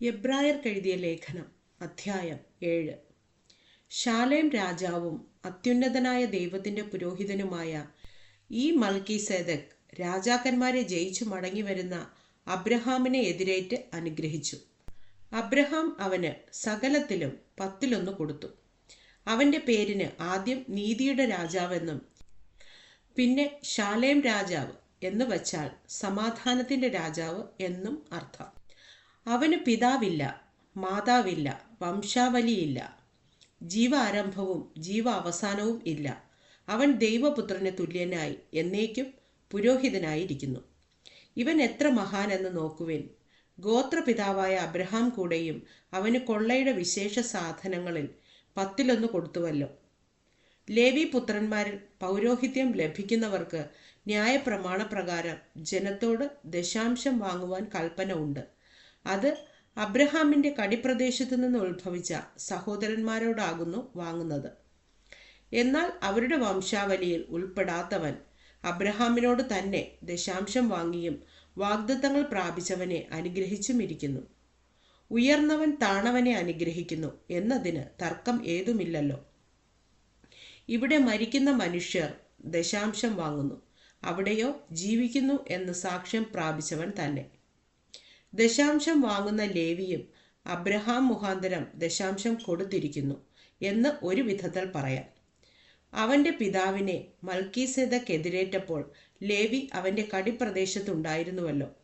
എബ്രായർക്കെഴുതിയ ലേഖനം അധ്യായം ഏഴ്. ശാലേം രാജാവും അത്യുന്നതനായ ദൈവത്തിന്റെ പുരോഹിതനുമായ ഈ മൽക്കി സേദക് രാജാക്കന്മാരെ ജയിച്ചു മടങ്ങി വരുന്ന അബ്രഹാമിനെ എതിരേറ്റ് അനുഗ്രഹിച്ചു. അബ്രഹാം അവന് സകലത്തിലും പത്തിലൊന്ന് കൊടുത്തു. അവന്റെ പേരിന് ആദ്യം നീതിയുടെ രാജാവെന്നും പിന്നെ ശാലേം രാജാവ് എന്ന് വച്ചാൽ സമാധാനത്തിന്റെ രാജാവ് എന്നും അർത്ഥം. അവന് പിതാവില്ല മാതാവില്ല വംശാവലിയില്ല. ജീവാരംഭവും ജീവാവസാനവും ഇല്ല. അവൻ ദൈവപുത്രന് തുല്യനായി എന്നേക്കും പുരോഹിതനായിരിക്കുന്നു. ഇവൻ എത്ര മഹാനെന്ന് നോക്കുവിൻ. ഗോത്രപിതാവായ അബ്രഹാം കൂടെയും അവന് കൊള്ളയുടെ വിശേഷ സാധനങ്ങളിൽ പത്തിലൊന്ന് കൊടുത്തുവല്ലോ. ലേവി പുത്രന്മാരിൽ പൗരോഹിത്യം ലഭിക്കുന്നവർക്ക് ന്യായപ്രമാണപ്രകാരം ജനത്തോട് ദശാംശം വാങ്ങുവാൻ കൽപ്പന ഉണ്ട്. അത് അബ്രഹാമിന്റെ കടിപ്രദേശത്തു നിന്ന് ഉത്ഭവിച്ച സഹോദരന്മാരോടാകുന്നു വാങ്ങുന്നത്. എന്നാൽ അവരുടെ വംശാവലിയിൽ ഉൾപ്പെടാത്തവൻ അബ്രഹാമിനോട് തന്നെ ദശാംശം വാങ്ങിയും വാഗ്ദത്തങ്ങൾ പ്രാപിച്ചവനെ അനുഗ്രഹിച്ചും ഇരിക്കുന്നു. ഉയർന്നവൻ താണവനെ അനുഗ്രഹിക്കുന്നു എന്നതിന് തർക്കം ഏതുമില്ലല്ലോ. ഇവിടെ മരിക്കുന്ന മനുഷ്യർ ദശാംശം വാങ്ങുന്നു. അവിടെയോ ജീവിക്കുന്നു എന്ന് സാക്ഷ്യം പ്രാപിച്ചവൻ തന്നെ. ദശാംശം വാങ്ങുന്ന ലേവിയും അബ്രഹാം മുഖാന്തരം ദശാംശം കൊടുത്തിരിക്കുന്നു എന്ന് ഒരു വിധത്തിൽ പറയാം. അവന്റെ പിതാവിനെ മൽക്കീസെതക്കെതിരേറ്റപ്പോൾ ലേവി അവന്റെ കടിപ്രദേശത്തുണ്ടായിരുന്നുവല്ലോ.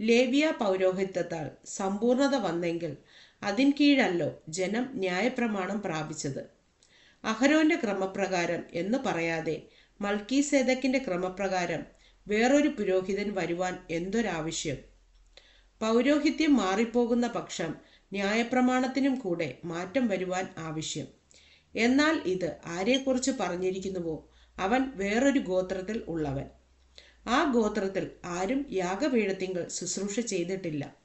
ലേവിയ പൗരോഹിത്യത്താൽ സമ്പൂർണത വന്നെങ്കിൽ അതിൻ കീഴല്ലോ ജനം ന്യായപ്രമാണം പ്രാപിച്ചത്. അഹരോന്റെ ക്രമപ്രകാരം എന്ന് പറയാതെ മൽക്കീസേദക്കിന്റെ ക്രമപ്രകാരം വേറൊരു പുരോഹിതൻ വരുവാൻ എന്തൊരാവശ്യം? പൗരോഹിത്യം മാറിപ്പോകുന്ന പക്ഷം ന്യായപ്രമാണത്തിനും കൂടെ മാറ്റം വരുവാൻ ആവശ്യം. എന്നാൽ ഇത് ആരെക്കുറിച്ച് പറഞ്ഞിരിക്കുന്നുവോ? അവൻ വേറൊരു ഗോത്രത്തിൽ ഉള്ളവൻ. ആ ഗോത്രത്തിൽ ആരും യാഗപീഠത്തിങ്കൾ ശുശ്രൂഷ ചെയ്തിട്ടില്ല.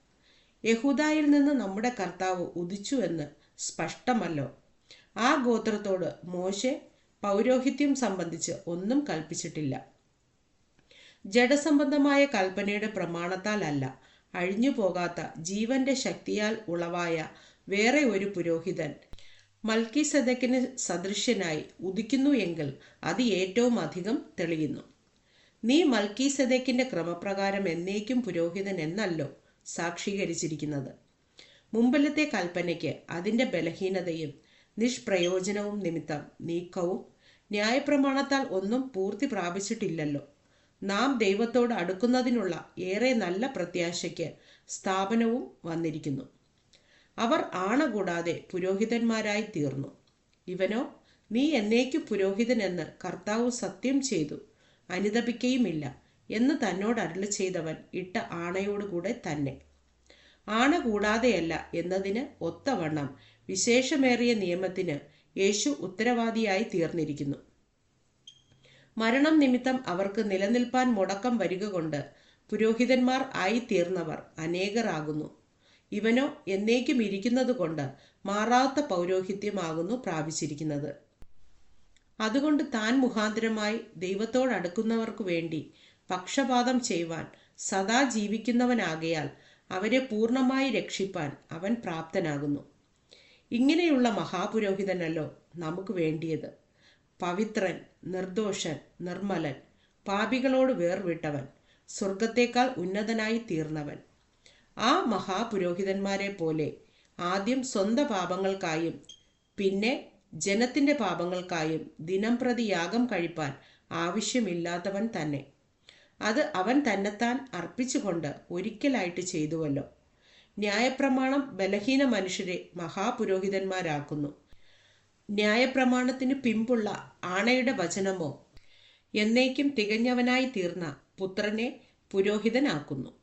യഹൂദായിൽ നിന്ന് നമ്മുടെ കർത്താവ് ഉദിച്ചു എന്ന് സ്പഷ്ടമല്ലോ. ആ ഗോത്രത്തോട് മോശെ പൗരോഹിത്യം സംബന്ധിച്ച് ഒന്നും കൽപ്പിച്ചിട്ടില്ല. ജഡസംബന്ധമായ കൽപ്പനയുടെ പ്രമാണത്താലല്ല അഴിഞ്ഞു പോകാത്ത ജീവന്റെ ശക്തിയാൽ ഉളവായ വേറെ ഒരു പുരോഹിതൻ മൽക്കിസദക്കിന് സദൃശ്യനായി ഉദിക്കുന്നു എങ്കിൽ അത് ഏറ്റവും അധികം തെളിയുന്നു. നീ മൽക്കീസദേക്കിന്റെ ക്രമപ്രകാരം എന്നേക്കും പുരോഹിതൻ എന്നല്ലോ സാക്ഷീകരിച്ചിരിക്കുന്നത്. മുമ്പിലത്തെ കൽപ്പനയ്ക്ക് അതിന്റെ ബലഹീനതയും നിഷ്പ്രയോജനവും നിമിത്തം നീക്കവും ന്യായപ്രമാണത്താൽ ഒന്നും പൂർത്തി പ്രാപിച്ചിട്ടില്ലല്ലോ. നാം ദൈവത്തോട് അടുക്കുന്നതിനുള്ള ഏറെ നല്ല പ്രത്യാശയ്ക്ക് സ്ഥാപനവും വന്നിരിക്കുന്നു. അവർ ആണ കൂടാതെ പുരോഹിതന്മാരായി തീർന്നു. ഇവനോ നീ എന്നേക്കു പുരോഹിതനെന്ന് കർത്താവ് സത്യം ചെയ്തു അനുദപിക്കുകയുമില്ല എന്ന് തന്നോട് അരുളി ചെയ്തവൻ ഇട്ട ആണയോടുകൂടെ തന്നെ. ആണ കൂടാതെയല്ല എന്നതിന് ഒത്തവണ്ണം വിശേഷമേറിയ നിയമത്തിന് യേശു ഉത്തരവാദിയായി തീർന്നിരിക്കുന്നു. മരണം നിമിത്തം അവർക്ക് നിലനിൽപ്പാൻ മുടക്കം വരിക കൊണ്ട് പുരോഹിതന്മാർ ആയിത്തീർന്നവർ അനേകരാകുന്നു. ഇവനോ എന്നേക്കും ഇരിക്കുന്നത് കൊണ്ട് മാറാത്ത പൗരോഹിത്യമാകുന്നു പ്രാപിച്ചിരിക്കുന്നത്. അതുകൊണ്ട് താൻ മുഖാന്തരമായി ദൈവത്തോടടുക്കുന്നവർക്കു വേണ്ടി പക്ഷപാതം ചെയ്യുവാൻ സദാ ജീവിക്കുന്നവനാകയാൽ അവരെ പൂർണമായി രക്ഷിപ്പാൻ അവൻ പ്രാപ്തനാകുന്നു. ഇങ്ങനെയുള്ള മഹാപുരോഹിതനല്ലോ നമുക്ക് വേണ്ടിയത്. പവിത്രൻ നിർദോഷൻ നിർമ്മലൻ പാപികളോട് വേർവിട്ടവൻ സ്വർഗത്തേക്കാൾ ഉന്നതനായി തീർന്നവൻ. ആ മഹാപുരോഹിതന്മാരെ പോലെ ആദ്യം സ്വന്തം പാപങ്ങൾക്കായും പിന്നെ ജനത്തിന്റെ പാപങ്ങൾക്കായും ദിനം പ്രതി യാഗം കഴിപ്പാൻ ആവശ്യമില്ലാത്തവൻ തന്നെ. അത് അവൻ തന്നെത്താൻ അർപ്പിച്ചുകൊണ്ട് ഒരിക്കലായിട്ട് ചെയ്തുവല്ലോ. ന്യായപ്രമാണം ബലഹീന മനുഷ്യരെ മഹാപുരോഹിതന്മാരാക്കുന്നു. ന്യായപ്രമാണത്തിന് പിമ്പുള്ള ആണയുടെ വചനമോ എന്നേക്കും തികഞ്ഞവനായി തീർന്ന പുത്രനെ പുരോഹിതനാക്കുന്നു.